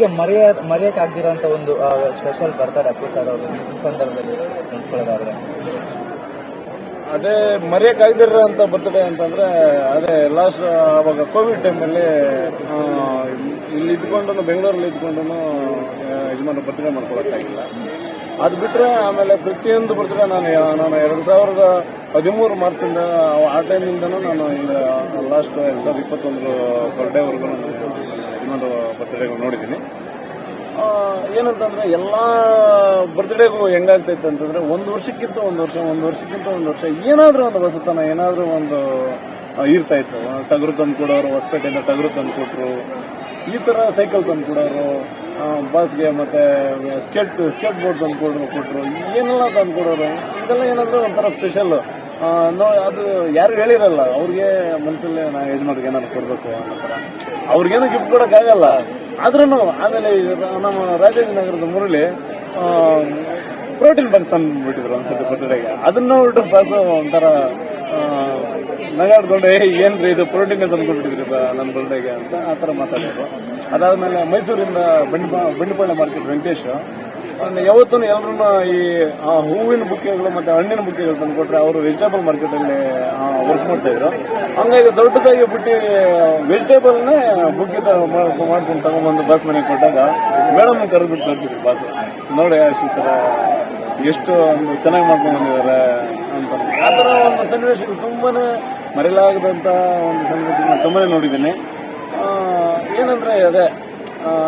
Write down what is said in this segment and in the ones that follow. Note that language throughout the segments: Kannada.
ನಿಮ್ಗೆ ಮರೆಯ, ಮರೆಯಕ್ಕಾಗ್ದಿರೋಂಥ ಒಂದು ಸ್ಪೆಷಲ್ ಬರ್ತಾರೆ ಅಪ್ಪು ಸರ್ ಅವರು. ಈ ಸಂದರ್ಭದಲ್ಲಿ ನೆನ್ಸ್ಕೊಳ್ಳೋದಾದ್ರೆ. ಅದೇ ಮರೆಯಕ್ಕಾಗ್ದಿರ ಅಂತ ಬರ್ತಡೇ ಅಂತಂದ್ರೆ, ಅದೇ ಲಾಸ್ಟ್ ಅವಾಗ ಕೋವಿಡ್ ಟೈಮಲ್ಲಿ ಇಲ್ಲಿ ಇದ್ಕೊಂಡು ಬೆಂಗಳೂರಲ್ಲಿ ಇದ್ಕೊಂಡು ಯಜಮಾನ ಬರ್ತಡೇ ಮಾಡ್ಕೊಳಕ್ಕಾಗಿಲ್ಲ ಅದು ಬಿಟ್ಟರೆ ಆಮೇಲೆ ಪ್ರತಿಯೊಂದು ಬರ್ತಡೇ ನಾನು ನಾನು ಎರಡು ಸಾವಿರದ ಹದಿಮೂರು ಮಾರ್ಚಿಂದ, ಆ ಟೈಮಿಂದನೂ ನಾನು ಈಗ ಲಾಸ್ಟ್ ಎರಡು ಸಾವಿರದ ಇಪ್ಪತ್ತೊಂದು ಬರ್ಡೇವರೆಗೂ ನಾನು ಯಜಮಾನ ಬರ್ತಡೇಗಳು ನೋಡಿದ್ದೀನಿ. ಏನಂತಂದ್ರೆ ಎಲ್ಲಾ ಬರ್ತ್ಡೇಗೂ ಹೆಂಗಾಗ್ತೈತೆ ಅಂತಂದ್ರೆ ಒಂದು ವರ್ಷಕ್ಕಿಂತ ಒಂದು ವರ್ಷ, ಒಂದು ವರ್ಷಕ್ಕಿಂತ ಒಂದು ವರ್ಷ, ಏನಾದ್ರೂ ಒಂದು ಹೊಸತನ, ಏನಾದ್ರೂ ಒಂದು ಇರ್ತಾ ಇತ್ತು. ಟಗರು ತಂದು ಕೊಡೋರು, ಹೊಸಪೇಟೆಯಿಂದ ಟಗರು ತಂದು ಕೊಟ್ರು, ಈ ತರ ಸೈಕಲ್ ತಂದು ಕೊಡೋರು ಬಸ್ಗೆ ಮತ್ತೆ ಸ್ಕೇಟ್ ಸ್ಕೇಟ್ ಬೋರ್ಡ್ ತಂದು ಕೊಡೋರು, ಕೊಟ್ರು, ಏನೆಲ್ಲ ತಂದು ಕೊಡೋರು, ಇದೆಲ್ಲ ಏನಂದ್ರೆ ಒಂಥರ ಸ್ಪೆಷಲ್ ಅದು ಯಾರು ಹೇಳಿರಲ್ಲ, ಅವ್ರಿಗೆ ಮನಸ್ಸಲ್ಲಿ ನಾ ಯಜಮಾನ್ರಿಗೆ ಏನಾದ್ರು ಕೊಡಬೇಕು ಅವ್ರಿಗೇನು ಗಿಫ್ಟ್ ಕೊಡೋಕ್ಕಾಗಲ್ಲ. ಆದ್ರೂ ಆಮೇಲೆ ನಮ್ಮ ರಾಜಾಜಿನಗರದ ಮುರಳಿ ಪ್ರೋಟೀನ್ ಬಾಕ್ಸ್ ತಂದು ಬಿಟ್ಟಿದ್ರು ಒಂದ್ಸತಿ ಬರ್ತಡೆಗೆ ಅದನ್ನ ಬಿಟ್ಟು ಫಸ್ ಒಂಥರ ನಗಾಡ್ಕೊಂಡು ಏ ಏನ್ರಿ ಇದು ಪ್ರೋಟೀನ್ ಅಂತ ಕೊಟ್ಬಿಟ್ಟಿದ್ರಿ ಬ- ನನ್ನ ಬರ್ಡೇಗೆ ಅಂತ ಆ ಥರ ಮಾತಾಡಿದ್ರು. ಅದಾದ್ಮೇಲೆ ಮೈಸೂರಿಂದ ಬಂಡಿ, ಬಂಡಿಪಾಳ್ಯ ಮಾರ್ಕೆಟ್ ವೆಂಕಟೇಶ್ ಯಾವತ್ತೂ ಎಲ್ಲರೂ ಈ ಹೂವಿನ ಬುಕ್ಕೆಗಳು ಮತ್ತೆ ಹಣ್ಣಿನ ಬುಕ್ಕೆಗಳು ತಂದು ಕೊಟ್ಟರೆ ಅವರು ವೆಜಿಟೇಬಲ್ ಮಾರ್ಕೆಟ್ ಅಲ್ಲಿ ವರ್ಕ್ ಮಾಡ್ತಾ ಇದ್ರು. ಹಂಗಾಗಿ ದೊಡ್ಡದಾಗಿ ಬಿಟ್ಟು ವೆಜಿಟೇಬಲ್ನೇ ಬುಕ್ಕಿದ ಮಾಡ್ಕೊಂಡು ತಗೊಂಡ್ಬಂದು ಬಸ್ ಮನೆಗೆ ಕೊಟ್ಟಾಗ ಮೇಡಮ್ ಕರೆದ್ಬಿಟ್ಟು ಕಳ್ಸಿದ್ರು ಬಾಸ್ ನೋಡಿ ಅಷ್ಟು ಎಷ್ಟು ಚೆನ್ನಾಗಿ ಮಾಡ್ಕೊಂಡು ಬಂದಿದ್ದಾರೆ ಅಂತ. ಆ ಥರ ಒಂದು ಸನ್ನಿವೇಶಗಳು ತುಂಬಾ ಮರೆಯಲಾಗದಂತ ಒಂದು ಸನ್ನಿವೇಶಗಳನ್ನ ತುಂಬಾನೇ ನೋಡಿದ್ದೀನಿ. ಏನಂದರೆ ಅದೇ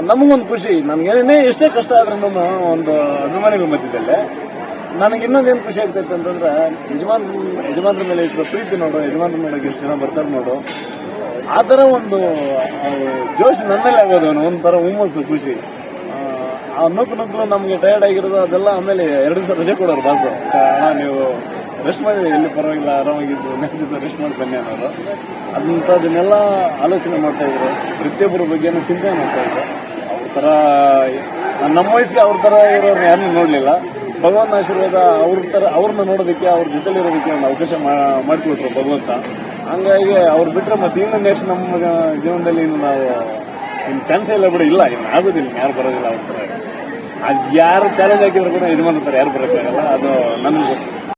ನಮಗೊಂದು ಖುಷಿ. ನನಗೇನೇ ಎಷ್ಟೇ ಕಷ್ಟ ಆದ್ರೂ ಒಂದು ಅಭಿಮಾನಿಗಳ ಮಧ್ಯದಲ್ಲೇ ನನಗೆ ಇನ್ನೊಂದೇನು ಖುಷಿ ಆಗ್ತೈತೆ ಅಂತಂದ್ರೆ ಯಜಮಾನ್ ಯಜಮಾನ್ರ ಮೇಲೆ ಇಟ್ಟಿರೋ ಪ್ರೀತಿ ನೋಡು ಯಜಮಾನ್ರ ಮೇಲೆ ಎಷ್ಟು ಜನ ಬರ್ತಾರೆ ನೋಡು. ಆ ಥರ ಒಂದು ಜೋಶ್ ನನ್ನಲ್ಲಿ ಆಗೋದು ಒಂಥರ ಹುಮ್ಮಸ್ಸು ಖುಷಿ. ಆ, ನುಗ್ಗು ನುಗ್ಗು ನಮಗೆ ಟಯರ್ಡ್ ಆಗಿರೋದು ಅದೆಲ್ಲ ಆಮೇಲೆ ಎರಡು ದಿವಸ ರಜೆ ಕೊಡೋರು ಬಾಸು ನೀವು ರೆಸ್ಟ್ ಮಾಡಿ ಎಲ್ಲಿ ಪರವಾಗಿಲ್ಲ, ಆರಾಮಾಗಿದ್ದು ನೆಕ್ಸ್ಟ್ ದಿವಸ ರೆಸ್ಟ್ ಮಾಡಿ ಬನ್ನಿ ಅನ್ನೋರು ಅಂಥದ್ದನ್ನೆಲ್ಲ ಆಲೋಚನೆ ಮಾಡ್ತಾ ಇದ್ರು. ಪ್ರತಿಯೊಬ್ಬರ ಬಗ್ಗೆನೂ ಚಿಂತನೆ ಮಾಡ್ತಾ ಇದ್ರು. ಅವ್ರ ಥರ ನಮ್ಮ ವಯಸ್ಸಿಗೆ ಅವ್ರ ಥರ ಇರೋರು ಯಾರನ್ನೂ ನೋಡಲಿಲ್ಲ. ಭಗವಂತನ ಆಶೀರ್ವಾದ ಅವ್ರ ಥರ ಅವ್ರನ್ನ ನೋಡೋದಕ್ಕೆ, ಅವ್ರ ಜೊತೆಲಿರೋದಕ್ಕೆ ಒಂದು ಅವಕಾಶ ಮಾಡಿಕೊಟ್ರು ಭಗವಂತ. ಹಂಗಾಗಿ ಅವ್ರು ಬಿಟ್ಟರೆ ಮತ್ತೆ ಇನ್ನು ನೆಕ್ಸ್ಟ್ ನಮ್ಮ ಜೀವನದಲ್ಲಿ ಇನ್ನು ನಾವು ಇನ್ನು ಚಾನ್ಸೇ ಇಲ್ಲ ಬಿಡು ಇಲ್ಲ. ಇನ್ನು ಆಗೋದಿಲ್ಲ ಯಾರು ಬರೋದಿಲ್ಲ ಅವ್ರ ಥರ ಅದು ಯಾರು ಚಾಲೆಂಜ್ ಹಾಕಿದ್ರು ಕೂಡ ಇದು ಮಾಡ್ತಾರೆ ಯಾರು ಬರೋಕ್ಕಾಗಲ್ಲ. ಅದು ನನಗೆ ಗೊತ್ತು.